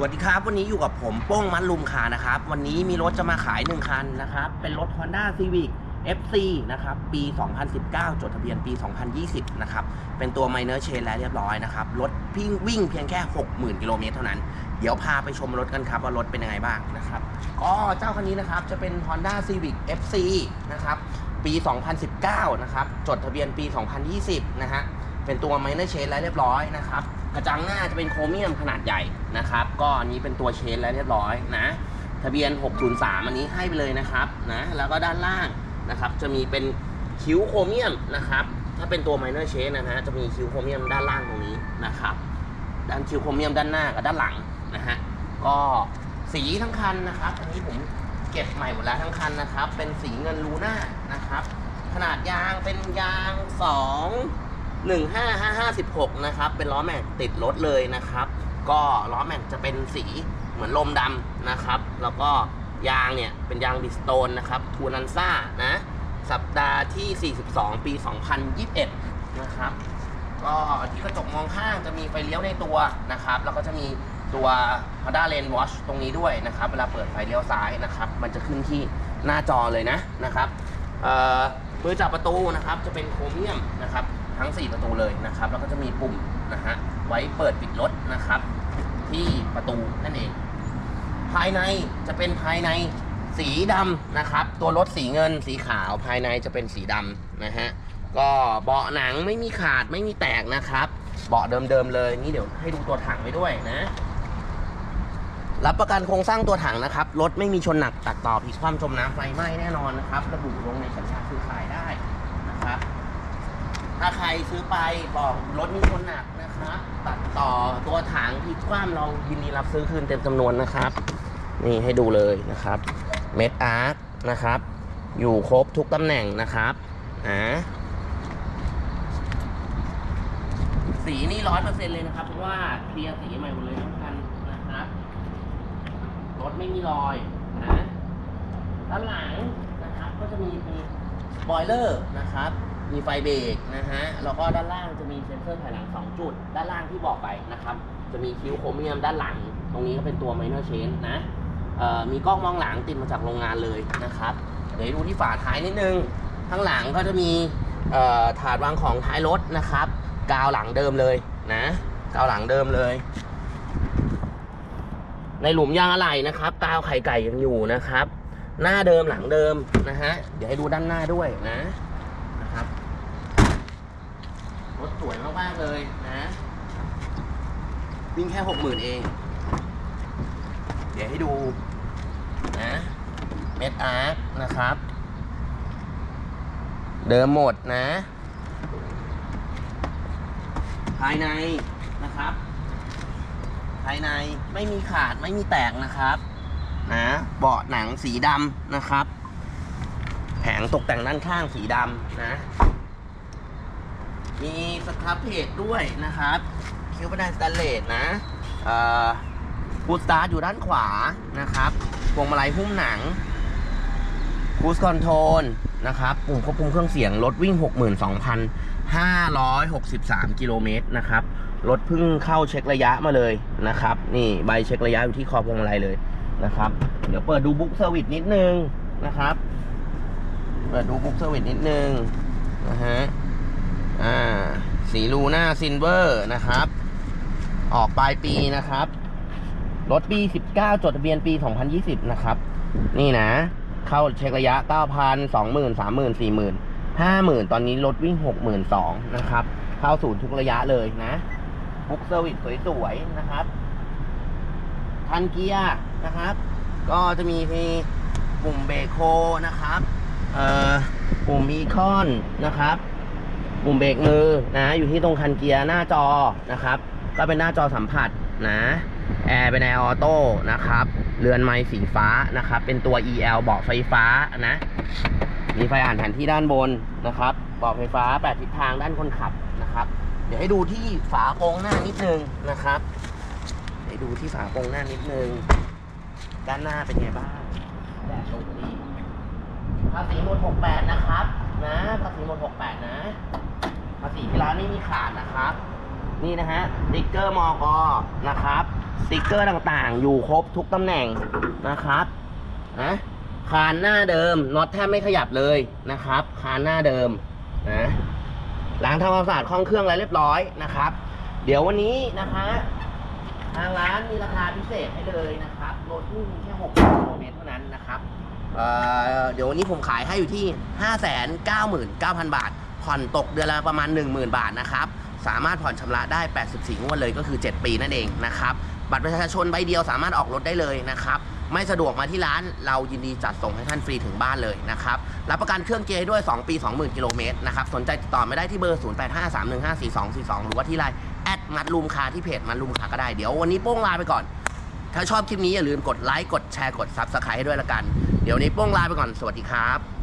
สวัสดีครับ วันนี้อยู่กับผมโป้งมัดลุมคานะครับ วันนี้มีรถจะมาขาย1คันนะครับ เป็นรถ Honda Civic FC นะครับ ปี 2019 จดทะเบียนปี 2020 นะครับ เป็นตัว Minor Chain แล้วเรียบร้อยนะครับ รถพิงวิ่งเพียงแค่ 60,000 กิโลเมตรเท่านั้น เดี๋ยวพาไปชมรถกันครับ ว่ารถเป็นยังไงบ้างนะครับ ก็เจ้าคันนี้นะครับ จะเป็น Honda Civic FC นะครับ ปี 2019 นะครับ จดทะเบียนปี 2020 นะฮะ เป็นตัว Minor Chain แล้วเรียบร้อยนะครับ ระจังหน้าจะเป็นโครเมียมขนาดใหญ่นะครับ ก็อันนี้เป็นตัวเชนแล้วเรียบร้อยนะ ทะเบียน 603 อันนี้ให้ไปเลยนะครับนะแล้วก็ด้านล่างนะครับ จะมีเป็นคิ้วโครเมียมนะครับ ถ้าเป็นตัว minor chain นะฮะจะมีคิ้วโครเมียมด้านล่างตรงนี้นะครับ ด้านคิ้วโครเมียมด้านหน้ากับด้านหลังนะฮะก็สีทั้งคันนะครับอันนี้ผมเก็บใหม่หมดแล้วทั้งคันนะครับ เป็นสีเงินลูน่านะครับ ขนาดยางเป็นยาง2 15556 นะครับ เป็นล้อแม็กติดรถเลยนะครับ ก็ล้อแม็กจะเป็นสีเหมือนลมดำนะครับ แล้วก็ยางเนี่ย เป็นยางบิสโตนนะครับทูนันซ่านะ สัปดาห์ที่ 42 ปี 2021 นะครับ ก็ที่กระจกมองข้างจะมีไฟเลี้ยวในตัวนะครับ แล้วก็จะมีตัว Honda Lane Watch ตรงนี้ด้วยนะครับ เวลาเปิดไฟเลี้ยวซ้ายนะครับ มันจะขึ้นที่หน้าจอเลยนะนะครับเอ่อมือจับประตูนะครับ จะเป็นโครเมียมนะครับ ทั้ง 4 ประตูเลยนะครับ แล้วก็จะมีปุ่มนะฮะไว้เปิดปิดรถนะครับ ที่ประตูนั่นเอง ภายในจะเป็นภายในสีดำนะครับ ตัวรถสีเงินสีขาวภายในจะเป็นสีดำนะฮะก็เบาะหนังไม่มีขาดไม่มีแตกนะครับ เบาะเดิมๆเลยนี่เดี๋ยวให้ดูตัวถังไปด้วยนะ รับประกันโครงสร้างตัวถังนะครับรถไม่มีชนหนักตัดต่อพลิกคว่ำจมน้ำไฟไหม้แน่นอนนะครับ ระบุลงในสัญญาซื้อขายได้นะครับ ถ้าใครซื้อไปบอกรถมีชนหนักนะครับตัดต่อตัวถังพลิกคว่ำเรายินดีรับซื้อคืนเต็มจำนวนนะครับ นี่ให้ดูเลยนะครับเม็ดอาร์ตนะครับ อยู่ครบทุกตำแหน่งนะครับอ่าสีนี่ร้อยเปอร์เซ็นเลยนะครับ เพราะว่าเคลียร์สีใหม่หมดเลยทั้งคันนะครับรถไม่มีรอยนะด้านหลังนะครับ ก็จะมีมี บอยเลอร์นะครับ มีไฟเบรกนะฮะ แล้วก็ด้านล่างจะมีเซ็นเซอร์ถอยหลัง 2 จุด ด้านล่างที่บอกไปนะครับ จะมีคิ้วโครเมียมด้านหลัง ตรงนี้ก็เป็นตัว minor chain นะมีกล้องมองหลังติดมาจากโรงงานเลยนะครับ เดี๋ยวดูที่ฝาท้ายนิดนึง ข้างหลังก็จะมีถาดวางของท้ายรถนะครับ กาวหลังเดิมเลยนะ กาวหลังเดิมเลย ในหลุมยางอะไหล่นะครับ กาวไข่ไก่ยังอยู่นะครับ หน้าเดิมหลังเดิมนะฮะ เดี๋ยวให้ดูด้านหน้าด้วยนะนะครับ รถสวยมากๆเลยนะ วิ่งแค่หกหมื่นเอง เดี๋ยวให้ดูนะเมดอาร์คนะครับ เดิมหมดนะ ภายในนะครับ ภายในไม่มีขาดไม่มีแตกนะครับ นะเบาะหนังสีดำนะครับ แผงตกแต่งด้านข้างสีดำนะ มีสครับเพจด้วยนะครับ คิ้วบันไดสแตนเลสนะคูสตาร์ทอยู่ด้านขวานะครับพวงมาลัยหุ้มหนังคูสคอนโทรลนะครับปุ่มควบคุมเครื่องเสียงรถวิ่ง 62,563 กิโลเมตรนะครับ รถเพิ่งเข้าเช็คระยะมาเลยนะครับ นี่ใบเช็คระยะอยู่ที่คอพวงมาลัยเลย นะครับ เดี๋ยวเปิดดูบุ๊กเซอร์วิสนิดนึงนะครับ เปิดดูบุ๊กเซอร์วิสนิดนึงนะฮะ อ่า สีลูน่าซินเวอร์นะครับ ออกปลายปีนะครับ รถปี 19 จดทะเบียนปี 2020 นะครับ นี่นะ เข้าเช็คระยะ 9,000 20,000 30,000 40,000 50,000 ตอนนี้รถวิ่ง 62,000นะครับ เข้าศูนย์ทุกระยะเลยนะ บุ๊กเซอร์วิสสวยๆนะครับ ทันเกียร์นะครับ ก็จะมีปุ่มเบรกโคนะครับเอ่อปุ่มอีคอนนะครับ ปุ่มเบรกมือนะ อยู่ที่ตรงคันเกียร์หน้าจอนะครับ ก็เป็นหน้าจอสัมผัสนะแอร์เป็นแอร์ออโต้นะครับ เรือนไม้สีฟ้านะครับ เป็นตัว EL เบาะไฟฟ้านะ มีไฟอ่านแผนที่ด้านบนนะครับ เบาะไฟฟ้าแปดทิศทางด้านคนขับนะครับ เดี๋ยวให้ดูที่ฝาโปรงหน้านิดนึงนะครับ ให้ดูที่ฝาโปรงหน้านิดนึง ด้านหน้าเป็นไงบ้างแดดลงดีภาษีหมด68 นะครับ นะภาษีหมด68 นะภาษีที่ร้านไม่มีขาดนะครับ นี่นะฮะสติ๊กเกอร์มอกอนะครับสติกเกอร์ต่างๆ อยู่ครบทุกตำแหน่งนะครับนะคานหน้าเดิมน็อตแทบไม่ขยับเลยนะครับ คานหน้าเดิมนะล้างทำความสะอาดห้องเครื่องอะไรเรียบร้อยนะครับ เดี๋ยววันนี้นะคะ ทางร้านมีราคาพิเศษให้เลยนะครับรถวิ่งแค่6กิโลเมตรเท่านั้นนะครับเอ่อเดี๋ยววันนี้ผมขายให้อยู่ที่ 599,000 บาท ผ่อนตกเดือนละประมาณ 10,000 บาทนะครับ สามารถผ่อนชำระได้ 84 งวดเลยก็คือ 7 ปีนั่นเองนะครับ บัตรประชาชนใบเดียวสามารถออกรถได้เลยนะครับ ไม่สะดวกมาที่ร้านเรายินดีจัดส่งให้ท่านฟรีถึงบ้านเลยนะครับรับประกันเครื่องเกียร์ด้วย 2 ปี 20,000 กิโลเมตรนะครับสนใจติดต่อไม่ได้ที่เบอร์ 0853154242 หรือว่าที่ไลน์แอดมัดลุมคาที่เพจมัดลุมคาก็ได้เดี๋ยววันนี้โป้งลาไปก่อน ถ้าชอบคลิปนี้อย่าลืมกดไลค์กดแชร์กดซับสไครต์ให้ด้วยละกัน เดี๋ยวนนี้โป้งลาไปก่อนสวัสดีครับ